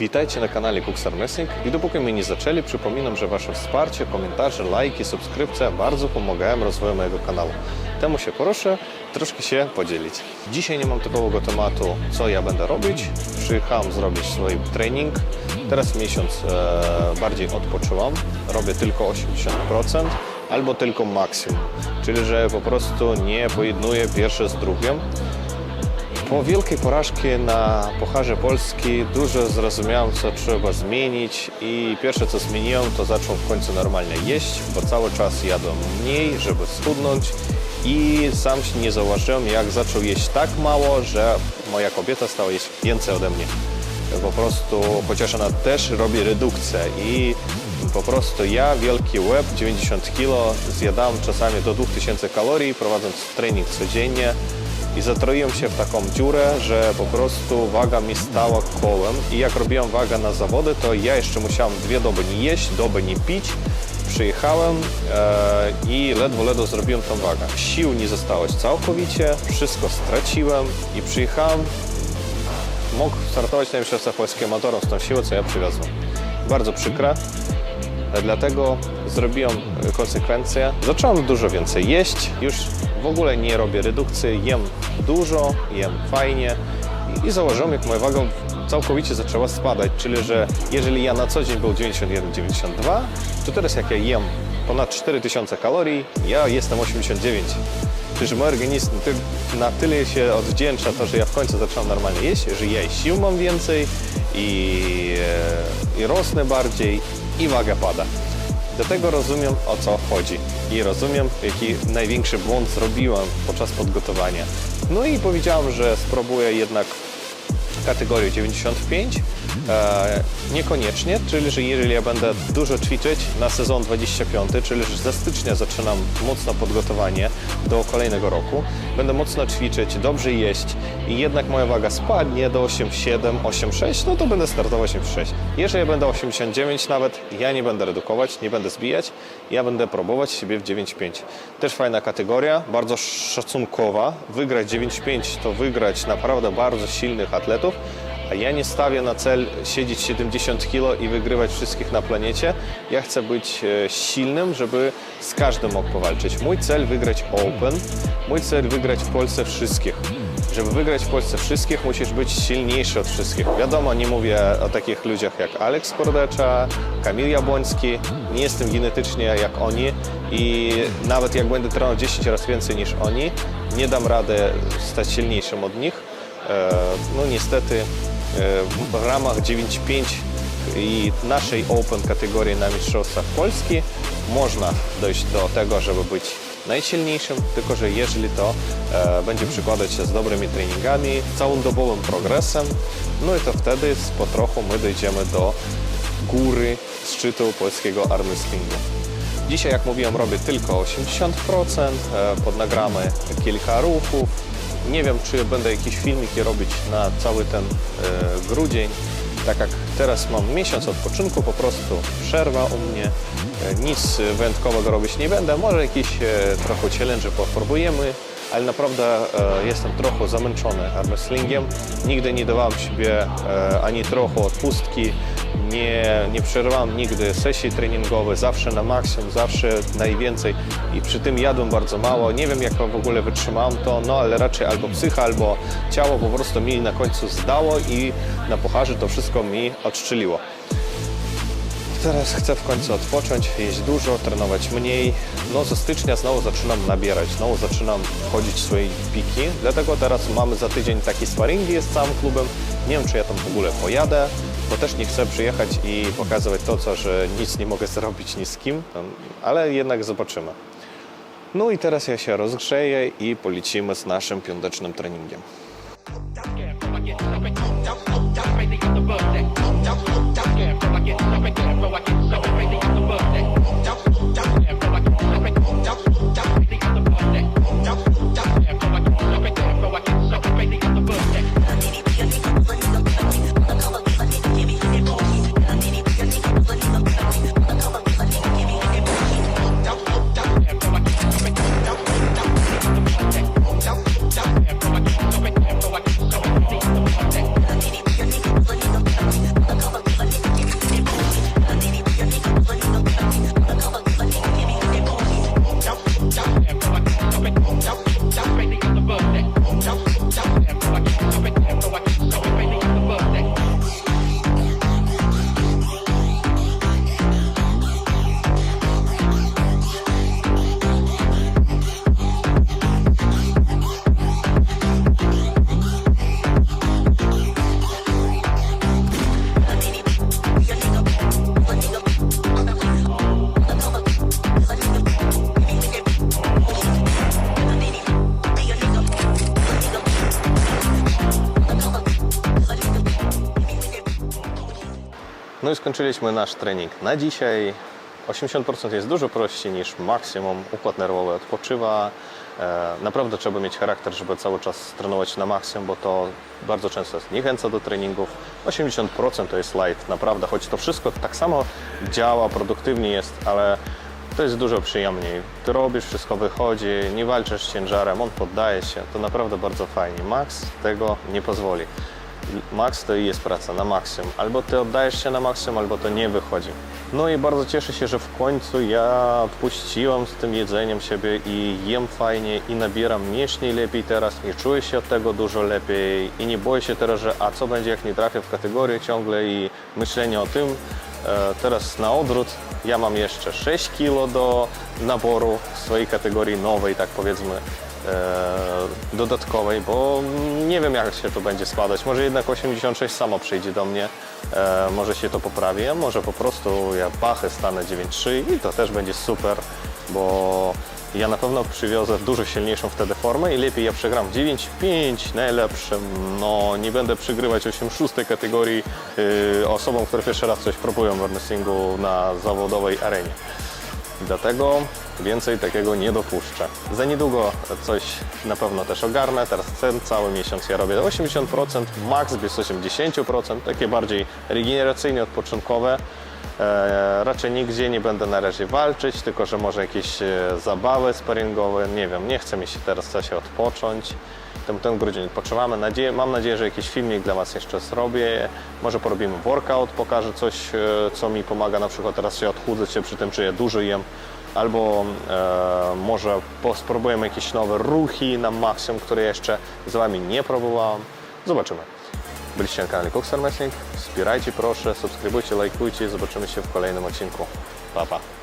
Witajcie na kanale Kuksar Messing i dopóki my nie zaczęli, przypominam, że Wasze wsparcie, komentarze, lajki, subskrypcja bardzo pomagają rozwoju mojego kanału. Temu się proszę troszkę się podzielić. Dzisiaj nie mam typowego tematu, co ja będę robić. Przyjechałem zrobić swój trening. Teraz miesiąc e, bardziej odpoczywam. Robię tylko 80% albo tylko maksimum. Czyli, że po prostu nie pojednuję pierwsze z drugim. Po wielkiej porażce na Pucharze Polski dużo zrozumiałem, co trzeba zmienić i pierwsze, co zmieniłem, to zacząłem w końcu normalnie jeść, bo cały czas jadłem mniej, żeby schudnąć i sam się nie zauważyłem, jak zaczął jeść tak mało, że moja kobieta stała jeść więcej ode mnie. Po prostu, chociaż ona też robi redukcję i po prostu ja, wielki łeb, 90 kg, zjadam czasami do 2000 kalorii, prowadząc trening codziennie i zatroiłem się w taką dziurę, że po prostu waga mi stała kołem i jak robiłem wagę na zawody, to ja jeszcze musiałem dwie doby nie jeść, doby nie pić. Przyjechałem e, i ledwo, ledwo zrobiłem tą wagę. Sił nie zostało całkowicie, wszystko straciłem i przyjechałem, mógł startować na Mistrzostwach Polski amatorów z tą siłą, co ja przywiozłem. Bardzo przykre, Dlatego zrobiłem konsekwencję. Zacząłem dużo więcej jeść. Już w ogóle nie robię redukcji. Jem dużo, jem fajnie i, założyłem, jak moja waga całkowicie zaczęła spadać. Czyli, że jeżeli ja na co dzień był 91-92, to teraz jak ja jem ponad 4000 kalorii, ja jestem 89. Czyli, że mój organizm na tyle się odwdzięcza to, że ja w końcu zacząłem normalnie jeść, że ja i sił mam więcej i, e, i rosnę bardziej i waga pada. Dlatego rozumiem o co chodzi i rozumiem jaki największy błąd zrobiłem podczas podgotowania. No i powiedziałem, że spróbuję jednak kategorię 95. E, niekoniecznie, czyli że jeżeli ja będę dużo ćwiczyć na sezon 25, czyli że ze stycznia zaczynam mocno podgotowanie do kolejnego roku, będę mocno ćwiczyć, dobrze jeść i jednak moja waga spadnie do 8,7, 8,6, no to będę startować 8,6. Jeżeli ja będę 89 nawet, ja nie będę redukować, nie będę zbijać, ja będę próbować siebie w 9,5. Też fajna kategoria, bardzo szacunkowa. Wygrać 9,5 to wygrać naprawdę bardzo silnych atletów, ja nie stawię na cel siedzieć 70 kg i wygrywać wszystkich na planecie. Ja chcę być e, silnym, żeby z każdym mógł powalczyć. Mój cel wygrać Open, mój cel wygrać w Polsce wszystkich. Żeby wygrać w Polsce wszystkich, musisz być silniejszy od wszystkich. Wiadomo, nie mówię o takich ludziach jak Aleks Kordecza, Kamil Jabłoński. Nie jestem genetycznie jak oni i nawet jak będę trenował 10 razy więcej niż oni, nie dam rady stać silniejszym od nich. E, No niestety w ramach 9.5 i naszej Open kategorii na Mistrzostwach Polski można dojść do tego, żeby być najsilniejszym, tylko że jeżeli to e, będzie przykładać się z dobrymi treningami, całodobowym progresem, no i to wtedy z po trochu my dojdziemy do góry szczytu polskiego armwrestlingu. Dzisiaj, jak mówiłem, robię tylko 80%, e, podnagramy kilka ruchów. Nie wiem, czy będę jakieś filmiki robić na cały ten e, grudzień, tak jak teraz mam miesiąc odpoczynku, po prostu przerwa u mnie, e, nic wyjątkowego robić nie będę, może jakieś e, trochę challenge popróbujemy, ale naprawdę jestem trochę zamęczony armwrestlingiem. Nigdy nie dawałem sobie ani trochę odpustki, nie, nie przerwałem nigdy sesji treningowej, zawsze na maksimum, zawsze najwięcej i przy tym jadłem bardzo mało. Nie wiem jak w ogóle wytrzymałem to, no ale raczej albo psycha, albo ciało po prostu mi na końcu zdało i na pucharze to wszystko mi odszczeliło. Teraz chcę w końcu odpocząć, jeść dużo, trenować mniej. No ze stycznia znowu zaczynam nabierać, znowu zaczynam wchodzić w swoje piki. Dlatego teraz mamy za tydzień taki sparingi z całym klubem. Nie wiem, czy ja tam w ogóle pojadę, bo też nie chcę przyjechać i pokazywać to, co, że nic nie mogę zrobić ni z kim, ale jednak zobaczymy. No i teraz ja się rozgrzeję i policimy z naszym piątecznym treningiem. Yeah. Jump No i skończyliśmy nasz trening na dzisiaj. 80% jest dużo prościej niż maksimum. Układ nerwowy odpoczywa. E, Naprawdę trzeba mieć charakter, żeby cały czas trenować na maksimum, bo to bardzo często jest niechęca do treningów. 80% to jest light, naprawdę. Choć to wszystko tak samo działa, produktywnie jest, ale to jest dużo przyjemniej. Ty robisz, wszystko wychodzi, nie walczysz z ciężarem, on poddaje się. To naprawdę bardzo fajnie. Max tego nie pozwoli. Max to i jest praca na maksimum. Albo ty oddajesz się na maksimum, albo to nie wychodzi. No i bardzo cieszę się, że w końcu ja odpuściłem z tym jedzeniem siebie i jem fajnie i nabieram mięśni lepiej teraz i czuję się od tego dużo lepiej i nie boję się teraz, że a co będzie jak nie trafię w kategorię ciągle i myślenie o tym. E, Teraz na odwrót ja mam jeszcze 6 kilo do naboru swojej kategorii nowej, tak powiedzmy e, dodatkowej, bo nie wiem jak się to będzie składać. Może jednak 86 samo przyjdzie do mnie, e, może się to poprawi, a może po prostu ja pachy stanę 9.3 i to też będzie super, bo ja na pewno przywiozę dużo silniejszą wtedy formę i lepiej ja przegram w 9.5 najlepszym, no nie będę przygrywać 8.6 kategorii y, osobom, które pierwszy raz coś próbują w wrestlingu na zawodowej arenie. Dlatego więcej takiego nie dopuszczę. Za niedługo coś na pewno też ogarnę. Teraz ten cały miesiąc ja robię 80%, max bez 80%, takie bardziej regeneracyjnie odpoczynkowe. E, raczej nigdzie nie będę na razie walczyć, tylko że może jakieś e, zabawy sparingowe, nie wiem, nie chce mi się teraz coś odpocząć. Ten, ten grudzień odpoczywamy. Nadzieję, mam nadzieję, że jakiś filmik dla Was jeszcze zrobię. Może porobimy workout, pokażę coś, e, co mi pomaga. Na przykład teraz się odchudzę się przy tym, czy ja dużo jem. Albo e, może spróbujemy jakieś nowe ruchy na maksimum, które jeszcze z Wami nie próbowałem. Zobaczymy. Byliście na kanale Cookster Messing. Wspierajcie proszę, subskrybujcie, lajkujcie. Zobaczymy się w kolejnym odcinku. Pa, pa.